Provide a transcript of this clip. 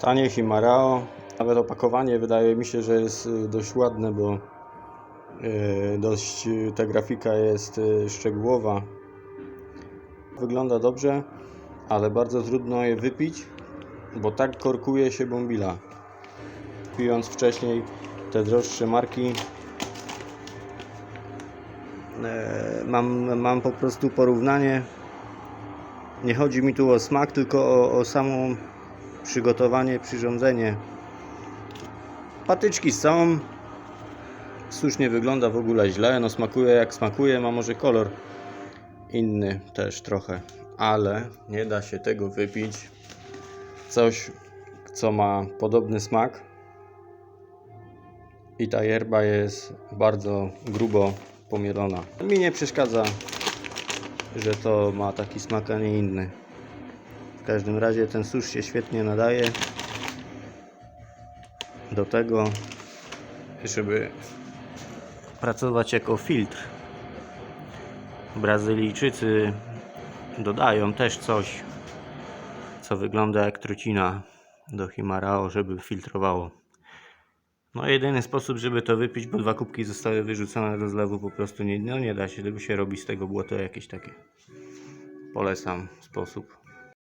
Tanie Himarao. Nawet opakowanie wydaje mi się, że jest y, dość ładne, bo y, dość y, ta grafika jest szczegółowa. Wygląda dobrze, ale bardzo trudno je wypić, bo tak korkuje się bombila. Pijąc wcześniej te droższe marki, e, mam, mam po prostu porównanie. Nie chodzi mi tu o smak, tylko o, o samo przygotowanie, przyrządzenie. Patyczki są. Susz nie wygląda w ogóle źle. No smakuje jak smakuje, ma może kolor inny też trochę, ale nie da się tego wypić. Coś, co ma podobny smak. I ta yerba jest bardzo grubo pomielona. Mi nie przeszkadza, że to ma taki smak, a nie inny. W każdym razie ten susz się świetnie nadaje do tego, żeby pracować jako filtr. Brazylijczycy dodają też coś, co wygląda jak trucina do Himarao, żeby filtrowało. No jedyny sposób, żeby to wypić, bo dwa kubki zostały wyrzucone do zlewu, po prostu nie, no nie da się, tylko się robi z tego błoto jakieś takie. Polecam sposób.